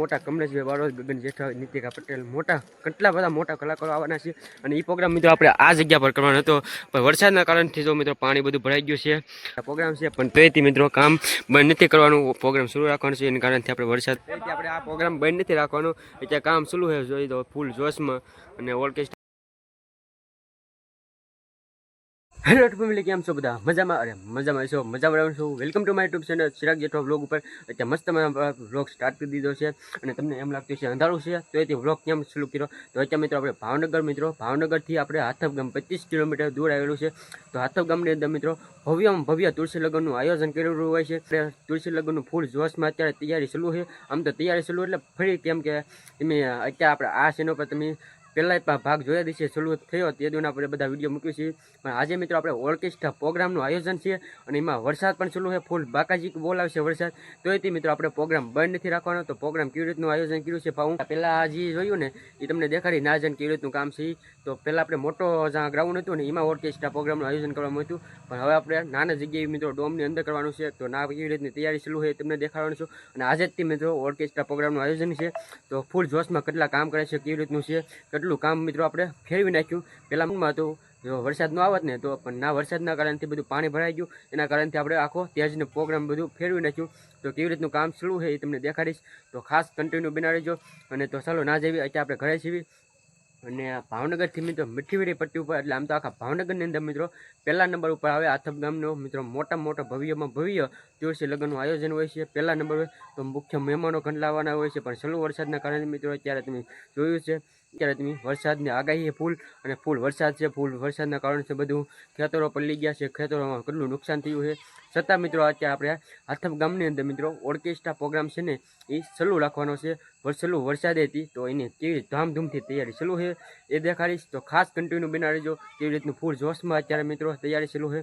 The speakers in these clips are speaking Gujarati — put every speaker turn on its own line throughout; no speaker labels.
મોટા કમલેશભાઈ બારોજ ગગન જેઠા નીતિકા પટેલ, મોટા, કેટલા બધા મોટા કલાકારો આવવાના છે. અને એ પ્રોગ્રામ મિત્રો આપણે આ જગ્યા પર કરવાનો હતો. પણ વરસાદના કારણથી જો મિત્રો પાણી બધું ભરાઈ ગયું છે. પ્રોગ્રામ છે, પણ તેથી મિત્રો કામ બંધ નથી કરવાનું. પ્રોગ્રામ શરૂ રાખવાનું છે. એના કારણથી આપણે વરસાદ આપણે આ પ્રોગ્રામ બંધ નથી રાખવાનું. એટલે કામ શરૂ છે, જોઈ દો ફૂલ જોશમાં. અને ઓર્કેસ્ટ્રા હેલો ફેમિલી કેમ છો બધા? મજામાં? અરે, મજામાં. છો મજામાં રહું છું. Welcome to my YouTube channel Chirag Jetho vlog ઉપર. અત્યારે મસ્ત વ્લોગ સ્ટાર્ટ કરી દીધો છે. અને તમને એમ લાગતું છે અંધારું છે. તો એથી વ્લોગ કેમ શરૂ કર્યો? તો અત્યારે મિત્રો આપણે ભાવનગર, મિત્રો. ભાવનગરથી આપણે હાથપ ગામ પચીસ કિલોમીટર દૂર આવેલું છે. તો હાથપ ગામની અંદર, મિત્રો, ભવ્યમાં ભવ્ય તુલસી લગ્નનું આયોજન કરેલું હોય છે. તુલસી લગ્નનું ફૂલ જોશમાં અત્યારે તૈયારી ચાલુ છે. આમ તો તૈયારી ચાલુ એટલે ફરી કેમ કે તમે અત્યારે આપણે આ ચેનલ પર તમે પહેલાં ભાગ જોયા દિવસે શરૂ થયો તે દિવસના આપણે બધા વીડિયો મૂક્યું છે. પણ આજે મિત્રો આપણે ઓર્કેસ્ટ્રા પ્રોગ્રામનું આયોજન છે અને એમાં વરસાદ પણ શરૂ છે. ફૂલ બાકાજી બોલાવશે વરસાદ. તો એથી મિત્રો આપણે પ્રોગ્રામ બંધ નથી રાખવાનો. તો પ્રોગ્રામ કેવી રીતનું આયોજન કર્યું છે હું પહેલાં જે જોયું ને, એ તમને દેખાડી ના જન કેવી રીતનું કામ છે. તો પહેલાં આપણે મોટો જ્યાં ગ્રાઉન્ડ હતું ને, એમાં ઓર્કેસ્ટ્રા પ્રોગ્રામનું આયોજન કરવામાં હતું. પણ હવે આપણે નાના જગ્યાએ મિત્રો ડોમની અંદર કરવાનું છે. તો ના કેવી રીતની તૈયારી શરૂ છે તમને દેખાડવાનું છું. અને આજે જ તે મિત્રો ઓર્કેસ્ટ્રા પ્રોગ્રામનું આયોજન છે. તો ફૂલ જોશમાં કેટલા કામ કરે છે, કેવી રીતનું છે કેટલું કામ મિત્રો આપણે ફેરવી નાખ્યું. પહેલાં મનમાં વરસાદ ન આવત ને તો પણ ના વરસાદના કારણથી બધું પાણી ભરાઈ ગયું. એના કારણથી આપણે આખો ત્યાજનો પ્રોગ્રામ બધું ફેરવી નાખ્યું. તો કેવી રીતનું કામ શરૂ છે એ તમને દેખાડીશ. તો ખાસ કન્ટિન્યુ બનાવીજો અને તો ચાલો ના જઈએ, અત્યારે આપણે ઘરે જીવી અને ભાવનગરથી મિત્રો મીઠીવેડી પટ્ટી ઉપર, એટલે આમ તો આખા ભાવનગરની અંદર મિત્રો, પહેલા નંબર ઉપર આવે આથમ ગામનો મિત્રો મોટા મોટા ભવ્યમાં ભવ્ય તુલસી લગ્નનું આયોજન હોય છે. પહેલા નંબર તો મુખ્ય મહેમાનો ખંડલાવાના હોય છે. પણ સલું વરસાદના કારણે મિત્રો અત્યારે તમે જોયું છે અત્યારે વરસાદની આગાહી ફૂલ અને ફૂલ વરસાદ છે, ફૂલ વરસાદના કારણે બધું ખેતરો પલળી ગયા છે, ખેતરોમાં કેટલું નુકસાન થયું છે. છતાં મિત્રો અત્યારે આપણે હાથપ ગામની અંદર મિત્રો ઓર્કેસ્ટ્રા પ્રોગ્રામ છે ને, એ સલું રાખવાનો છે. સલું વરસાદ હતી તો એની કેવી ધામધૂમથી તૈયારી સલું છે, એ દેખાડીશ. તો ખાસ કન્ટિન્યુ બનાવીજો કેવી રીતનું ફૂલ જોશમાં અત્યારે મિત્રો તૈયારી સલું છે.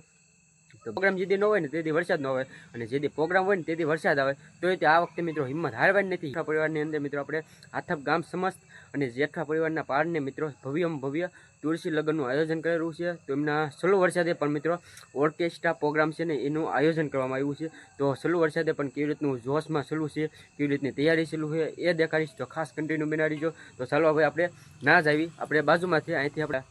તો પ્રોગ્રામ જેથી ન હોય ને તેથી વરસાદ ન હોય અને જેથી પ્રોગ્રામ હોય ને તેથી વરસાદ આવે. તો એ આ વખતે મિત્રો હિંમત હારવાની નથી. પરિવારની અંદર મિત્રો આપણે આથપ ગામ સમસ્ત અને જેઠા પરિવારના પારને મિત્રો ભવ્યમાં ભવ્ય તુલસી લગ્નનું આયોજન કરેલું છે. તો એમના સલો વરસાદે પણ મિત્રો ઓર્કેસ્ટ્રા પ્રોગ્રામ છે ને એનું આયોજન કરવામાં આવ્યું છે. તો સલું વરસાદે પણ કેવી રીતનું જોશમાં સલું છે, કેવી રીતની તૈયારી સલું છે એ દેખાડીશ. તો ખાસ કન્ટિન્યુ બનાવીજો તો ચાલો હવે આપણે ના જ આવી આપણે બાજુમાંથી અહીંથી આપણે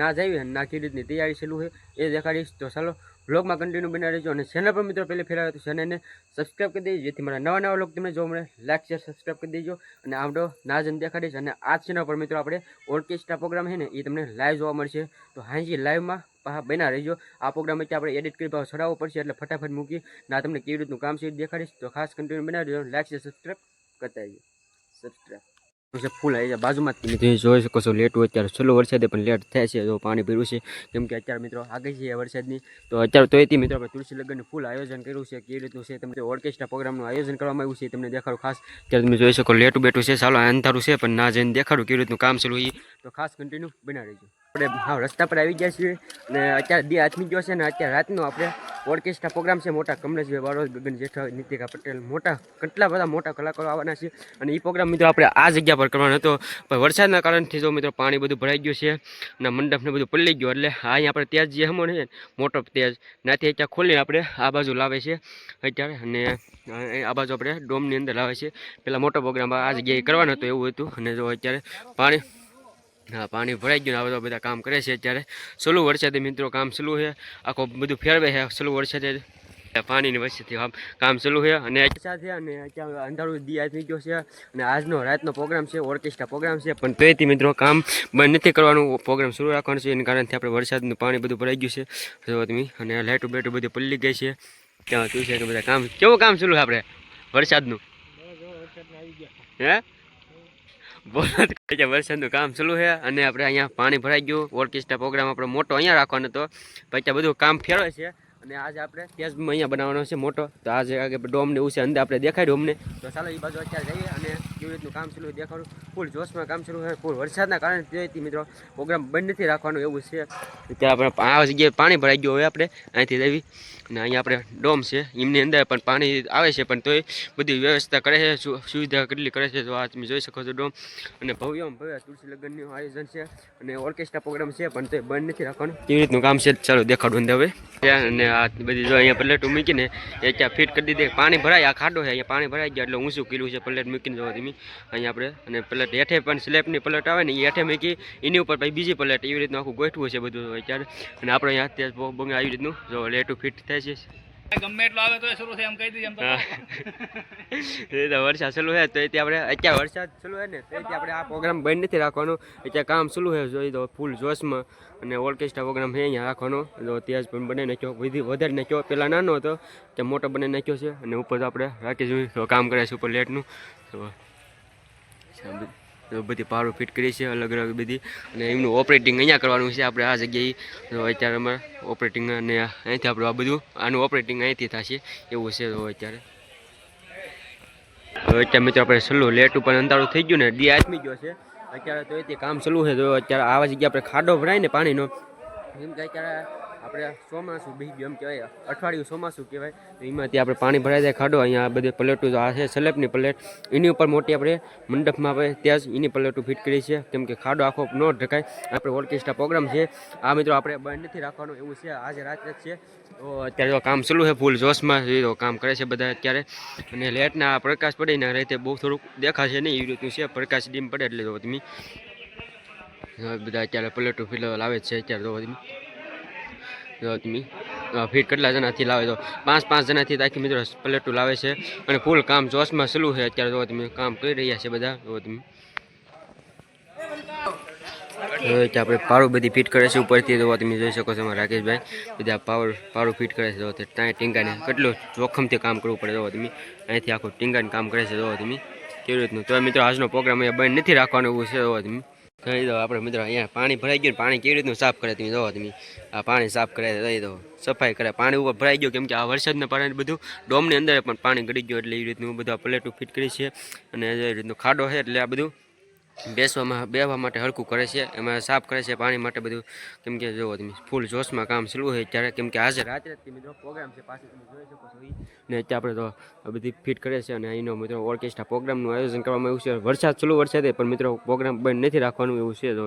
ના જાવી અને ના કેવી રીતની તૈયારી સલું છે એ દેખાડીશ. તો ચાલો વ્લોગમાં કન્ટિન્યુ બનાવી રહેજો અને ચેનલ પર મિત્રો પહેલે ફેરાવે તો ચેનલને સબસ્ક્રાઈબ કરી દેજો. જેથી મારા નવા નવા વ્લોગ તમને જોવા મળે. લાઈક શેર સબસ્ક્રાઈબ કરી દેજો. અને આવડો ના જન દેખાડીશ અને આ ચેનલ પર મિત્રો આપણે ઓર્કેસ્ટ્રા પ્રોગ્રામ છે ને, એ તમને લાઈવ જોવા મળશે. તો હાજી લાઈવમાં પાછા બના રહેજો. આ પ્રોગ્રામ વચ્ચે આપણે એડિટ કરી ચડાવવો પડશે. એટલે ફટાફટ મૂકી ના તમને કેવી રીતનું કામ છે દેખાડીશ. તો ખાસ કન્ટિન્યુ બનાવી દેજો લાઈક શેર સબસ્ક્રાઈબ કરતા રહેજો. સબસ્ક્રાઈબ છે ફૂલ આવી જાય. બાજુમાં જ તમે જોઈ શકો છો, લેટ હોય અત્યારે છેલ્લો વરસાદે પણ લેટ થાય છે, જો પાણી ભર્યું છે. કેમ કે અત્યારે મિત્રો આગળ છે વરસાદની. તો અત્યારે તોયથી મિત્રો આપણે તુલસી લગ્નનું ફૂલ આયોજન કર્યું છે કેવી રીતનું છે. તમને ઓર્કેસ્ટ્રા પ્રોગ્રામનું આયોજન કરવામાં આવ્યું છે તમને દેખાડું ખાસ. ત્યારે તમે જોઈ શકો, લેટું બેઠું છે ચાલો અંધારું છે, પણ ના જઈને દેખાડું કેવી રીતનું કામ ચાલુ એ તો ખાસ કન્ટિન્યુ બનાવી દેજો. આપણે હા રસ્તા પર આવી ગયા છીએ અને અત્યારે બે આથમી ગયો છે ને અત્યારે રાતનો આપણે ઓર્કેસ્ટ્રા પ્રોગ્રામ છે મોટા કમલેશભાઈ બારોટ ગગન જેઠા નીતિકા પટેલ મોટા કેટલા બધા મોટા કલાકારો આવવાના છે. અને એ પ્રોગ્રામ મિત્રો આપણે આ જગ્યા પર કરવાનો હતો. પણ વરસાદના કારણથી જો મિત્રો પાણી બધું ભરાઈ ગયું છે અને મંડપને બધું પલળી ગયું. એટલે આ અહીંયા આપણે તેજ જે હમો ને, મોટો તેજ નાથી અત્યારે ખોલીને આપણે આ બાજુ લાવે છે. અત્યારે અને આ બાજુ આપણે ડોમની અંદર લાવે છે. પેલા મોટો પ્રોગ્રામ આ જગ્યાએ કરવાનો હતો એવું હતું. અને જો અત્યારે પાણી હા પાણી ભરાઈ ગયું આ બધા બધા કામ કરે છે અત્યારે. સલું વરસાદે મિત્રો કામ સલું છે. આખો બધું ફેરવે છે. સલું વરસાદે પાણીની વચ્ચેથી કામ ચાલુ છે. અને સાથે અને અંધારું દી થઈ ગયો છે. અને આજનો રાતનો પ્રોગ્રામ છે ઓર્કેસ્ટ્રા પ્રોગ્રામ છે. પણ તેથી મિત્રો કામ બંધ નથી કરવાનું. પ્રોગ્રામ શરૂ રાખવાનું છે. એના કારણથી આપણે વરસાદનું પાણી બધું ભરાઈ ગયું છે. જો તમે. અને લાઇટો બેટો બધી પલ્લી ગઈ છે. ત્યાં તું છે કે બધા કામ કેવું કામ ચાલુ છે આપણે? વરસાદનું? હે? બોલો વરસાદનું કામ ચાલુ છે અને આપણે અહીંયા પાણી ભરાઈ ગયું. ઓર્કેસ્ટ્રા પ્રોગ્રામ આપણો મોટો અહીંયા રાખવાનો હતો. પછી બધું કામ ફેરવે છે અને આજે આપણે તેજમાં અહીંયા બનાવવાનો છે મોટો. તો આજે ડોમને એવું છે અંદર આપણે દેખાય ડોમને તો ચાલો એ બાજુ અત્યારે જઈએ અને કેવી રીતનું કામ ચાલુ દેખાડું. ફૂલ જોશમાં કામ ચાલુ છે ફૂલ વરસાદના કારણે તેથી મિત્રો. પ્રોગ્રામ બંધ નથી રાખવાનું એવું છે. ત્યારે આપણે આ જગ્યાએ પાણી ભરાઈ ગયું હવે આપણે, અહીંથી લેવી અને અહીંયા આપણે ડોમ છે, એમની અંદર પણ પાણી આવે છે, પણ તોય બધી વ્યવસ્થા કરે છે સુવિધા કેટલી કરે છે તો આ તમે જોઈ શકો છો ડોમ. અને ભવ્યમ ભવ્ય તુલસી લગ્નનું આયોજન છે. અને ઓર્કેસ્ટ્રા પ્રોગ્રામ છે, પણ તોય બંધ નથી રાખવાનું. કેવી રીતનું કામ છે, ચાલો દેખાડું અંદર હવે. અને આ બધી જો અહીંયા પ્લેટો મૂકીને એ ત્યાં ફિટ કરી દીધી. પાણી ભરાય, આ ખાડો છે, અહીંયા પાણી ભરાઈ ગયા, એટલે ઊંચું કીધું છે, પ્લેટ મૂકીને જવા ધીમી અહીંયા આપણે અને પ્લેટ હેઠે પણ સ્લેબની પ્લેટ આવે ને એ હેઠે મૂકી એની ઉપર પછી બીજી પ્લેટ એવી રીતનું આખું ગોઠવું છે બધું અત્યારે. અને આપણે અહીંયા અત્યારે બહુ આવી રીતનું જો લેટું ફિટ થાય છે.
ગમે એટલો આવે તો શરૂ થાય એમ કહી દઈએ એમ તો
હા. એ તો વરસાદ ચાલુ છે તો એથી આપણે અત્યારે વરસાદ ચાલુ હોય ને તો એથી આપણે આ પ્રોગ્રામ બંધ નથી રાખવાનો. અત્યારે કામ ચાલુ છે જોઈ તો ફૂલ જોશમાં. અને ઓર્કેસ્ટ્રા પ્રોગ્રામ છે અહીંયા રાખવાનો. તો ત્યાં જ પણ બનાવી નાખ્યો વિધિ વધારે નાખ્યો. પહેલાં નાનો હતો ત્યાં મોટો બનાવી નાખ્યો છે. અને ઉપર તો આપણે રાખી જોઈએ તો કામ કરે છે ઉપર લેટનું. તો તો બધી પાવર ફિટ કરી છે, અલગ અલગ બધી. અને એમનું ઓપરેટિંગ અહીંયા કરવાનું છે આપણે આ જગ્યાએ. તો અત્યારે અમારે ઓપરેટિંગ અને અહીંથી આપણું આ બધું, આનું ઓપરેટિંગ અહીંથી થશે. એવું છે અત્યારે. તો અત્યારે મિત્રો આપણે સલ્લું લેટ ઉપર અંધારું થઈ ગયું ને, ડી આથમી ગયો છે. અત્યારે તો એથી કામ ચાલુ છે. તો અત્યારે આવા જગ્યા આપણે ખાડો ભરાય ને પાણીનો. એમ કે અત્યારે આપણે ચોમાસું બી એમ કહેવાય, અઠવાડિયું ચોમાસું કહેવાય, તો એમાંથી આપણે પાણી ભરાઈ જાય ખાડો, અહીંયા બધી પ્લેટો આ છે સલેબની પ્લેટ એની ઉપર મોટી આપણે મંડપમાં આપણે ત્યાં જ એની પ્લેટો ફિટ કરી છે, કેમ કે ખાડો આખો ન ઢકાય. આપણે ઓર્કેસ્ટ્રા પ્રોગ્રામ છે, આ મિત્રો આપણે બંધ નથી રાખવાનું, એવું છે, આજે રાત્રે જ છે. તો અત્યારે તો કામ ચાલુ છે ફૂલ જોશમાં એ તો કામ કરે છે બધા અત્યારે. અને લેટના પ્રકાશ પડે ને રીતે બહુ થોડુંક દેખાશે નહીં, એવી રીતનું છે, પ્રકાશ ડીમ પડે એટલે તો બધા અત્યારે પ્લેટો ફિલ લાવે છે અત્યારે તો જો તમે ફીટ કેટલા જણાથી લાવે તો પાંચ પાંચ જણાથી તો આખી મિત્રો પ્લેટું લાવે છે. અને ફૂલ કામ જોશમાં સલું છે અત્યારે તો તમે કામ કરી રહ્યા છે બધા, જો તમે. આપણે પારું બધી ફિટ કરે છે ઉપરથી તો તમે જોઈ શકો છો અમારા રાકેશભાઈ. બધા પાવર, પારું ફિટ કરે છે, જો ત્યાં ટીંગાને કેટલું જોખમથી કામ કરવું પડે, જો તમે. અહીંથી આખું ટીંગાને કામ કરે છે, જો તમે. કેવી રીતનું? તો મિત્રો, આજનો પ્રોગ્રામ અહીંયા બંધ નથી રાખવાનો એવું છે, જો તમે. કહી દો આપણે મિત્રો અહીંયા પાણી ભરાઈ ગયું પાણી કેવી રીતનું સાફ કરે તમે જોવો તમે. આ પાણી સાફ કરે દઈ દો સફાઈ કરે. પાણી ઉપર ભરાઈ ગયું કેમ કે આ વરસાદના પાણી બધું ડોમની અંદર પણ પાણી ગળી ગયું એટલે એ રીતનું બધું પ્લેટો ફિટ કરી છે. અને એ રીતનું ખાડો છે એટલે આ બધું બેસવામાં બેસવા માટે હલકું કરે છે, એમાં સાફ કરે છે, પાણી માટે બધું. કેમ કે જુઓ ફૂલ જોશમાં કામ ચાલુ હોય ત્યારે, કેમ કે આજે રાત્રે મિત્રો પ્રોગ્રામ છે પાછળ તમે જોઈ શકો છો ને અત્યારે આપણે તો બધી ફિટ કરે છે અને અહીંનો મિત્રો ઓર્કેસ્ટ્રા પ્રોગ્રામનું આયોજન કરવામાં આવ્યું છે. વરસાદ ચાલુ વરસાદે, પણ મિત્રો પ્રોગ્રામ બંધ નથી રાખવાનું એવું છે તો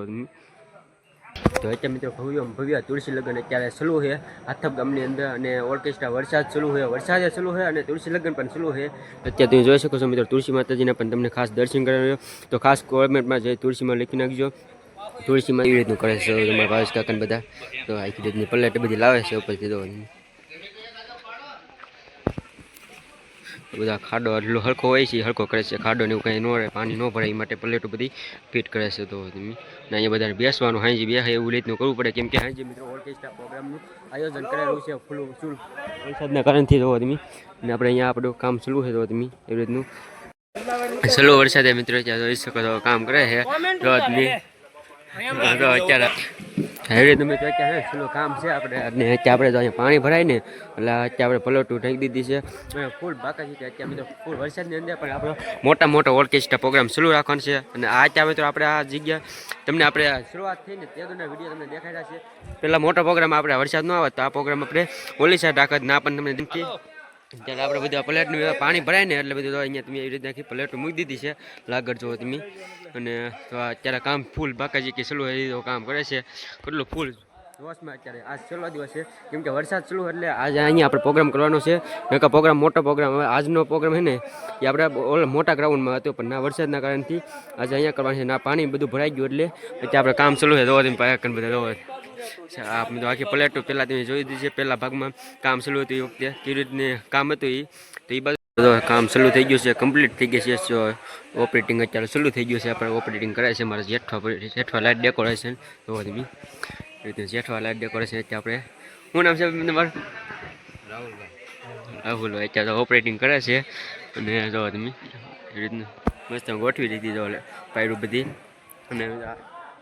તો અત્યારે મિત્રો ભવ્ય ભવ્ય તુલસી લગ્ન અત્યારે ચાલુ છે. હાથપ ગામની અંદર અને ઓર્કેસ્ટ્રા વરસાદ ચાલુ છે. વરસાદે સલુ છે અને તુલસી લગ્ન પણ ચાલુ છે. અત્યારે તમે જોઈ શકો છો મિત્રો તુલસી માતાજીના પણ તમને ખાસ દર્શન કરાવ્યો તો ખાસ કોમેન્ટમાં જઈ તુલસીમાં લખી નાખજો. તુલસીમાં એવી રીતનું કરે છે. તમારા ભાવેશ કાકાને બધા. તો આખી રીતની પલ્લેટ બધી લાવે છે ઉપરથી તો. બધા ખાડો એટલો હરખો હોય છે, હલકો કરે છે, ખાડો ને એવું કંઈ ન રહે, પાણી ન ભરાય, એ માટે પ્લેટો બધી ફિટ કરે છે તો ને અહીંયા બધાને બેસવાનું, હાંજી બે એવું રીતનું કરવું પડે. કેમ કે હાંજી મિત્રો ઓર્કેસ્ટ્રા પ્રોગ્રામનું આયોજન કરેલું છે, ફૂલ ચૂલ વરસાદના કારણથી તો તમે. ને આપણે અહીંયા આપણું કામ ચાલુ છે તો તમે એવી રીતનું. ચલો વરસાદે મિત્રો ત્યાં છો, કામ કરે છે. તો તો અત્યારે હેવી તમે તો અત્યારે ચલો કામ છે આપણે? અને અત્યારે આપણે તો અહીંયા પાણી ભરાય ને એટલે અત્યારે આપણે પલોટું ઢાંકી દીધી છે. ફૂલ બાકા છે અત્યારે મિત્રો ફૂલ વરસાદની અંદર પણ આપણો મોટા મોટા ઓર્કેસ્ટ્રા પ્રોગ્રામ ચાલુ રાખવાનો છે. અને આ અત્યારે તો આપણે આ જગ્યા તમને આપણે શરૂઆત શરૂઆત થઈને તે દુના વીડિયો તમને દેખાડ્યા છે. પહેલાં મોટો પ્રોગ્રામ આપણે વરસાદ ન આવે તો આ પ્રોગ્રામ આપણે ઓલી સાઈડ રાખત ના પણ તમને દીધી ત્યારે આપણે બધા પ્લેટનું પાણી ભરાય ને એટલે બધું અહીંયા તમે એવી રીતે આખી પ્લેટો મૂકી દીધી છે. લાગડ જુઓ તમે. અને અત્યારે કામ ફૂલ બાકાજી કે ચલો એ કામ કરે છે. કેટલું ફૂલ જોશમાં અત્યારે? આજ છેલ્લો દિવસ છે. કેમ કે વરસાદ ચાલુ એટલે આજે અહીંયા આપણે પ્રોગ્રામ કરવાનો છે. નકા પ્રોગ્રામ મોટો પ્રોગ્રામ હવે આજનો પ્રોગ્રામ છે ને, એ આપણે ઓલ મોટા ગ્રાઉન્ડમાં હતો, પણ ના વરસાદના કારણથી આજે અહીંયા કરવાનું છે. ના પાણી બધું ભરાઈ ગયું એટલે અત્યારે આપણે કામ ચાલુ છે. દોવાથી તમે બધા દોવા આપણે તો આખી પ્લેટો પહેલાં તમે જોઈ દીધી છે. પહેલાં ભાગમાં કામ ચાલુ હતું એ વખતે. કેવી રીતને કામ હતું એ? તો એ બધું કામ ચાલુ થઈ ગયું છે કમ્પ્લીટ થઈ ગયું છે ઓપરેટિંગ અત્યારે ચાલુ થઈ ગયું છે આપણે ઓપરેટિંગ કરાય છે મારા જેઠવા જેઠવા લાઇટ ડેકોરેશન તો તમે રીતે જેઠવા લાઇટ ડેકોરેશન અત્યારે આપણે શું નામ છે તમારું? રાહુલ અત્યારે તો ઓપરેટિંગ કરે છે અને જો તમે રીતનું મસ્ત ગોઠવી દીધી જો પાયરું બધી અને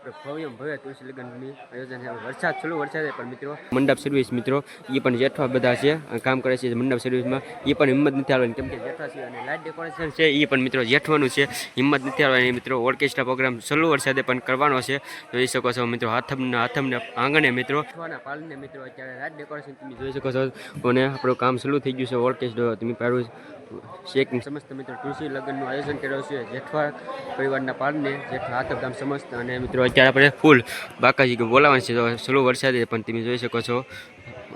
આ ભવ્ય ભવ્ય તુલસી લગ્નની આયોજન છે. વરસાદ ચાલુ, વરસાદ પણ મિત્રો, મંડપ સર્વિસ મિત્રો એ પણ જેઠવા બધા છે કામ કરે છે મંડપ સર્વિસમાં. એ પણ હિંમત નથી આવવાની કેમ કે જેઠવા છે અને લાઇટ ડેકોરેશન છે એ પણ મિત્રો જેઠવાનું છે. હિંમત નથી આવવાની મિત્રો, ઓર્કેસ્ટ્રા પ્રોગ્રામ ચાલુ વરસાદે પણ કરવાનો છે. જોઈ શકો છો મિત્રો, હાથમના હાથમના આંગણે મિત્રો પાલને મિત્રો, અત્યારે લાઇટ ડેકોરેશન તમે જોઈ શકો છો. અને આપણું કામ સલું થઈ ગયું છે ઓર્કેસ્ટ્રા, તમે પાડું શેખ સમસ્ત મિત્રો તુલસી લગ્નનું આયોજન કર્યું છે. જેઠવા પરિવારના પાલને જેઠવા ગામ સમસ્ત અને મિત્રો અત્યારે આપણે ફૂલ બાકાજી બોલાવવાનું છે. સ્લો વરસાદ પણ તમે જોઈ શકો છો.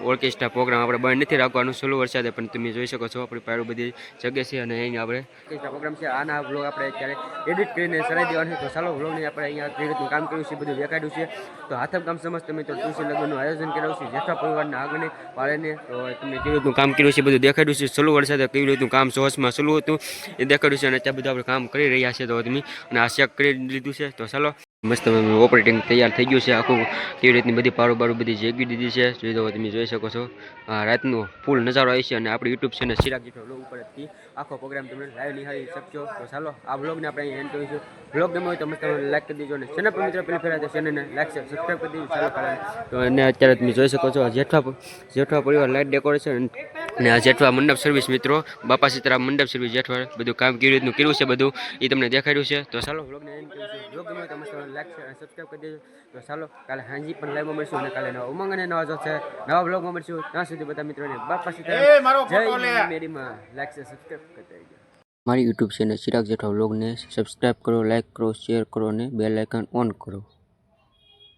ઓર્કેસ્ટ્રા પ્રોગ્રામ આપણે બંધ નથી રાખવાનું, સ્લો વરસાદે, પણ તમે જોઈ શકો છો, આપણી પાડું બધી જગ્યા છે અને અહીં આપણે ઓર્કેસ્ટ્રા પ્રોગ્રામ છે. આના વ્લોગ આપણે અત્યારે એડિટ કરીને ચલાવી દેવાનું છે. તો ચાલો વ્લોગને આપણે અહીંયા કઈ રીતનું કામ કર્યું છે બધું દેખાડ્યું છે. તો હાથમ કામ સમસ્ત મિત્રો, તુલસી લગ્નનું આયોજન કર્યું છે. જેઠા પરિવારના આગળને પાળેને, તો તમે કેવી કામ કર્યું છે બધું દેખાડ્યું છે. સ્લો વરસાદે કેવી રીતનું કામ સોસમાં સોલું હતું એ દેખાડ્યું છે અને ત્યાં બધું આપણે કામ કરી રહ્યા છે તો તમે અને આ ચેક કરી લીધું છે. તો ચાલો મસ્ત ઓપરેટિંગ તૈયાર થઈ ગયું છે. આખું કેવી રીતની બધી પારું બારું બધી જેગી દીધી છે. જોઈ દો તમે જોઈ શકો છો. આ રાતનો ફૂલ નજારો આવી છે અને આપણી YouTube channel Chirag Jetho blog ઉપરથી આખો પ્રોગ્રામ તમે લાઈવ નિહાળી શકશો. તો ચાલો, આ બ્લોગને આપણે અહીં એન્ડ કરીશું. બ્લોગ ગમે હોય તો મસ્ત લાઈક કરી દેજો અને ચેનલ પર મિત્રો પેલી ફેરા ચેનલને લાઈક સબસ્ક્રાઈબ કરી દેજો. ચાલો તો અને અત્યારે તમે જોઈ શકો છો જેઠવા જેઠવા પરિવાર લાઇટ ડેકોરેશન અને આ જેઠવા મંડપ સર્વિસ મિત્રો, બાપા સીતારામ મંડપ સર્વિસ જેઠવા બધું કામ કેવી રીતનું કર્યું છે બધું એ તમને દેખાડ્યું છે. તો ચાલો બ્લોગને એન્ડ કરીશું. બ્લોગ ગમે તો લાઈક અને સબસ્ક્રાઈબ કરી દેજો. તો ચાલો કાલે હાંજી પણ લાઈવમાં મળશું અને કાલે નવા ઉમંગ અને નવા જો છે નવા બ્લોગમાં મળશું. ત્યાં સુધી બધા મિત્રોને બાપા સીતારામ જય મેરીમાં લાઈક છે સબસ્ક્રાઈબ કરી દેજો. મારી યુટ્યુબ ચેનલ ચિરાગ જેઠા વ્લોગને સબસ્ક્રાઈબ કરો લાઇક કરો શેર કરો અને બેલ આઇકન ઓન કરો.